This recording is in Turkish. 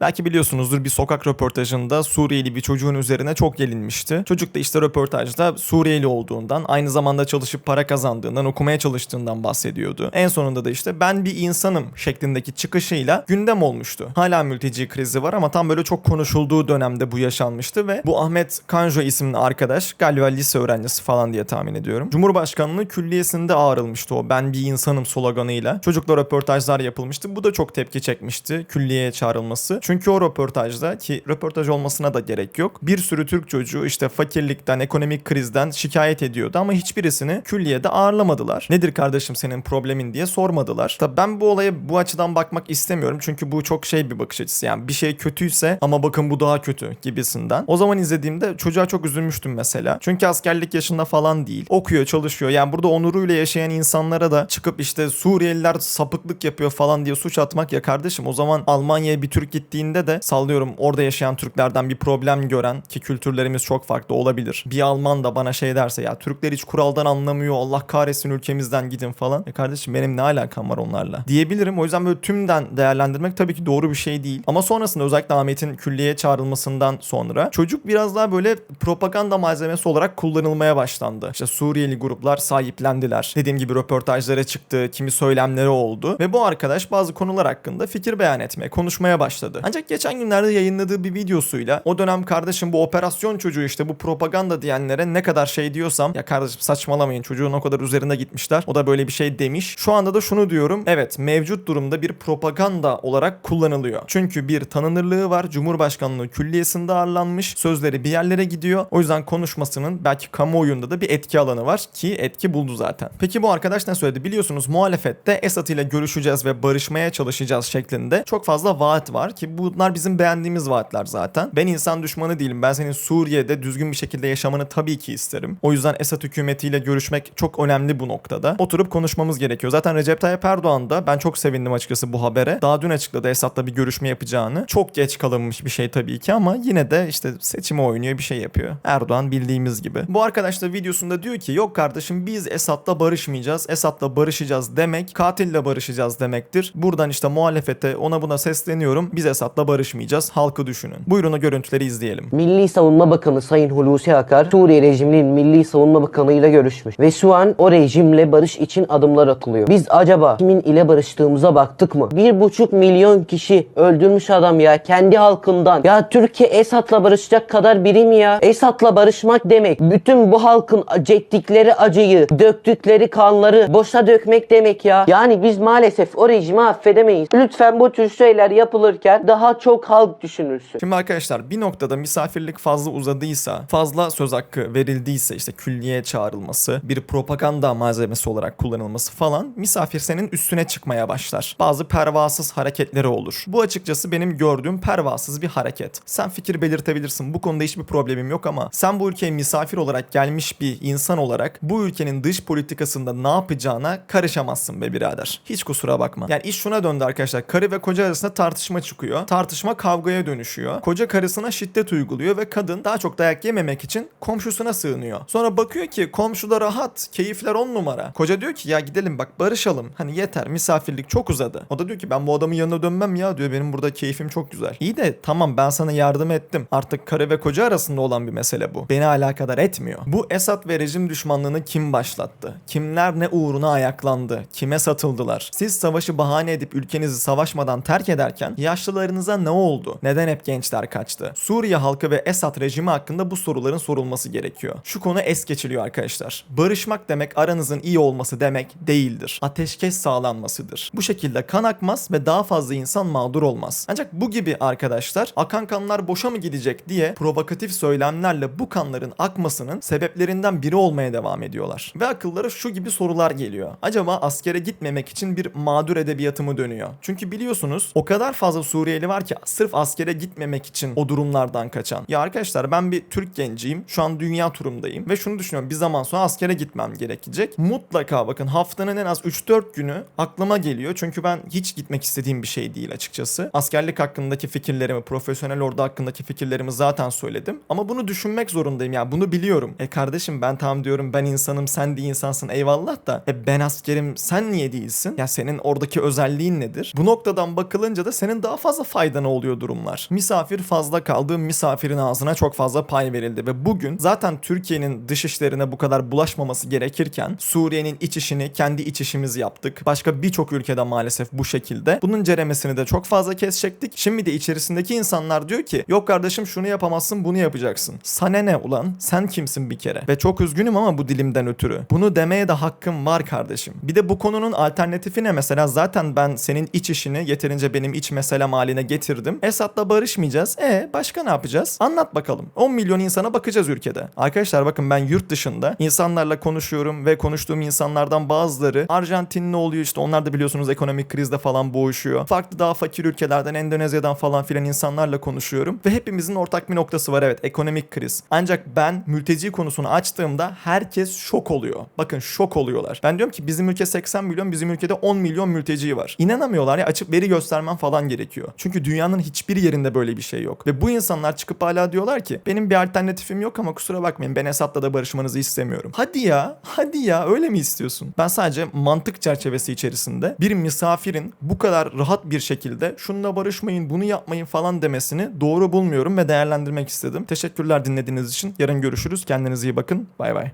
Belki biliyorsunuzdur bir sokak röportajında Suriyeli bir çocuğun üzerine çok gelinmişti. Çocuk da işte röportajda Suriyeli olduğundan, aynı zamanda çalışıp para kazandığından, okumaya çalıştığından bahsediyordu. En sonunda da işte ben bir insanım şeklindeki çıkışıyla gündem olmuştu. Hala mülteci krizi var ama tam böyle çok konuşulduğu dönemde bu yaşanmıştı ve bu Ahmet Kanjo isimli arkadaş galiba lise öğrencisi falan diye tahmin ediyorum. Cumhurbaşkanlığı külliyesinde ağrılmıştı o ben bir insanım sloganıyla. Çocukla röportajlar yapılmıştı. Bu da çok tepki çekmişti külliyeye çağrılması. Çünkü o röportajda ki röportaj olmasına da gerek yok. Bir sürü Türk çocuğu işte fakirlikten, ekonomik krizden şikayet ediyordu ama hiçbirisini külliyede ağırlamadılar. Nedir kardeşim senin problemin diye sormadılar. Tabii ben bu olaya bu açıdan bakmak istemiyorum. Çünkü bu çok şey bir bakış açısı. Yani bir şey kötüyse ama bakın bu daha kötü gibisinden. O zaman izlediğimde çocuğa çok üzülmüştüm mesela. Çünkü askerlik yaşında falan değil. Okuyor, çalışıyor. Yani burada onuruyla yaşayan insanlara da çıkıp işte Suriyeliler sapıklık yapıyor falan diye suç atmak ya kardeşim. O zaman Almanya'ya bir Türk gittiğinde de sallıyorum orada yaşayan Türklerden bir problem gören ki kültürlerimiz çok farklı olabilir. Bir Alman da bana şey derse ya Türkler hiç kuraldan anlamıyor Allah kahretsin ülkemizden gidin falan. E kardeşim benim ne alakam var onlarla diyebilirim. O yüzden böyle tümden değerlendirmek tabii ki doğru bir şey değil. Ama sonrasında özellikle Ahmet'in külliyeye çağrılmasından sonra çocuk biraz daha böyle propaganda malzemesi olarak kullanılmaya başlandı. İşte Suriyeli gruplar sahiplendiler. Dediğim gibi röportajlara çıktı, kimi söylemleri oldu ve bu arkadaş bazı konular hakkında fikir beyan etmeye, konuşmaya başladı. Ancak geçen günlerde yayınladığı bir videosuyla o dönem kardeşim bu operasyon çocuğu işte bu propaganda diyenlere ne kadar şey diyorsam ya kardeşim saçmalamayın çocuğun o kadar üzerine gitmişler. O da böyle bir şey demiş. Şu anda da şunu diyorum. Evet mevcut durumda bir propaganda olarak kullanılıyor. Çünkü bir tanınırlığı var. Cumhurbaşkanlığı külliyesinde ağırlanmış. Sözleri bir yerlere gidiyor. O yüzden konuşmasının belki kamuoyunda da bir etki alanı var ki etki buldu zaten. Peki bu arkadaş ne söyledi? Biliyorsunuz muhalefette Esad ile görüşeceğiz ve barışmaya çalışacağız şeklinde çok fazla vaat var ki bunlar bizim beğendiğimiz vaatler zaten. Ben insan düşmanı değilim. Ben senin Suriye'de düzgün bir şekilde yaşamanı tabii ki isterim. O yüzden Esad hükümetiyle görüşmek çok önemli bu noktada. Oturup konuşmamız gerekiyor. Zaten Recep Tayyip Erdoğan da ben çok sevindim açıkçası bu habere. Daha dün açıkladı Esad'la bir görüşme yapacağını. Çok geç kalınmış bir şey tabii ki ama yine de işte seçimi oynuyor bir şey yapıyor. Erdoğan bildiğimiz gibi. Bu arkadaş da videosunda diyor ki yok kardeşim biz Esad'la barışmayacağız. Esad'la barışacağız demek katille barışacağız demektir. Buradan işte muhalefete ona buna sesleniyorum. Biz Esad'la barışmayacağız. Halkı düşünün. Buyurun o görüntüleri izleyelim. Milli Savunma Bakanı Sayın Hulusi Akar, Suriye rejiminin Milli Savunma Bakanı ile görüşmüş. Ve şu an o rejimle barış için adımlar atılıyor. Biz acaba kimin ile barıştığımıza baktık mı? Bir buçuk milyon kişi öldürmüş adam ya kendi halkından. Ya Türkiye Esad'la barışacak kadar biri mi ya? Esad'la barışmak demek bütün bu halkın çektikleri acıyı, döktükleri kanları boşa dökmek demek ya. Yani biz maalesef o rejimi affedemeyiz. Lütfen bu tür şeyler yapılırken daha çok halk düşünülsün. Şimdi arkadaşlar bir noktada misafirlik fazla uzadıysa, fazla söz hakkı verildiyse işte külliye çağrılması, bir propaganda malzemesi olarak kullanılması falan misafir senin üstüne çıkmaya başlar. Bazı pervasız hareketleri olur. Bu açıkçası benim gördüğüm pervasız bir hareket. Sen fikir belirtebilirsin. Bu konuda hiçbir problemim yok ama sen bu ülkeye misafir olarak gelmiş bir insan olarak bu ülkenin dış politikasında ne yapacağına karışamazsın be birader. Hiç kusura bakma. Yani iş şuna döndü arkadaşlar. Karı ve koca arasında tartışma çıkıyor. Tartışma kavgaya dönüşüyor. Koca karısına şiddet uyguluyor ve kadın daha çok dayak yememek için komşusuna sığınıyor. Sonra bakıyor ki komşu da rahat, keyifler on numara. Koca diyor ki ya gidelim bak barışalım. Hani yeter misafirlik çok uzadı. O da diyor ki ben bu adamın yanına dönmem ya diyor benim burada keyfim çok güzel. İyi de tamam ben sana yardım ettim. Artık karı ve koca arasında olan bir mesele bu. Beni alakadar etmiyor. Bu Esad ve rejim düşmanlığını kim başlattı? Kimler ne uğruna ayaklandı? Kime satıldılar? Siz savaşı bahane edip ülkenizi savaşmadan terk ederken yaşlılarınıza ne oldu? Neden hep gençler kaçtı? Suriye halkı ve Esad rejimi hakkında bu soruların sorulması gerekiyor. Şu konu es geçiliyor arkadaşlar. Barışmak demek aranızın iyi olması demek değildir. Ateşkes sağlanmasıdır. Bu şekilde kan akmaz ve daha fazla insan mağdur olmaz. Ancak bu gibi arkadaşlar akan kanlar boşa mı gidecek diye provokatif söylemlerle bu kanların akmasının sebeplerinden biri olmaya devam ediyorlar. Ve akıllara şu gibi sorular geliyor. Acaba askere gitmemek için bir mağdur edebiyatı mı dönüyor? Çünkü biliyorsunuz o kadar fazla Suriyeli var ki sırf askere gitmemek için o durumlardan kaçan. Ya arkadaşlar ben bir Türk genciyim. Şu an dünya turumdayım ve şunu düşünüyorum. Bir zaman sonra askere gitmem gerekecek. Mutlaka bakın haftanın en az 3-4 günü aklıma geliyor. Çünkü ben hiç gitmek istediğim bir şey değil açıkçası. Askerlik hakkındaki fikirlerimi, profesyonel ordu hakkındaki fikirlerimi zaten söyledim. Ama bunu düşünmek zorundayım. Yani bunu biliyorum. E kardeşim ben tam diyorum ben insanım sen de insansın eyvallah da. E ben askerim sen niye değilsin? Ya senin oradaki özelliğin nedir? Bu noktadan bakılınca da senin daha fazla faydana oluyor durumlar. Misafir fazla kaldı, misafirin ağzına çok fazla pay verildi ve bugün zaten Türkiye'nin dış işlerine bu kadar bulaşmaması gerekirken Suriye'nin iç işini kendi iç işimiz yaptık. Başka birçok ülkede maalesef bu şekilde. Bunun ceremesini de çok fazla kez çektik. Şimdi de içerisindeki insanlar diyor ki yok kardeşim şunu yapamazsın bunu yapacaksın. Sana ne ulan? Sen kimsin bir kere? Ve çok üzgünüm ama bu dilimden ötürü. Bunu demeye de hakkım var kardeşim. Bir de bu konunun alternatifi ne mesela? Zaten ben senin iç işini yeterince benim iç meselem haline getirdim. Esad'la barışmayacağız. E başka ne yapacağız? Anlat bakalım. 10 milyon insana bakacağız ülkede. Arkadaşlar bakın ben yurt dışında insanlarla konuşuyorum ve konuştuğum insanlardan bazıları Arjantinli oluyor işte onlar da biliyorsunuz ekonomik krizde falan boğuşuyor. Farklı daha fakir ülkelerden Endonezya'dan falan filan insanlarla konuşuyorum ve hepimizin ortak bir noktası var evet ekonomik kriz. Ancak ben mülteci konusunu açtığımda herkes şok oluyor. Bakın şok oluyorlar. Ben diyorum ki bizim ülke 80 milyon bizim ülkede 10 milyon mülteci var. İnanamıyorlar ya açıp veri göstermem falan gerekiyor. Çünkü dünyanın hiçbir yerinde böyle bir şey yok. Ve bu insanlar çıkıp hala diyorlar ki benim bir alternatifim yok ama kusura bakmayın ben Esad'la da barışmanızı istemiyorum. Hadi ya hadi ya öyle mi istiyorsun? Ben sadece mantık çerçevesi içerisinde bir misafirin bu kadar rahat bir şekilde şununla barışmayın bunu yapmayın falan demesini doğru bulmuyorum ve değerlendirmek istedim. Teşekkürler dinlediğiniz için. Yarın görüşürüz. Kendinize iyi bakın. Bay bay.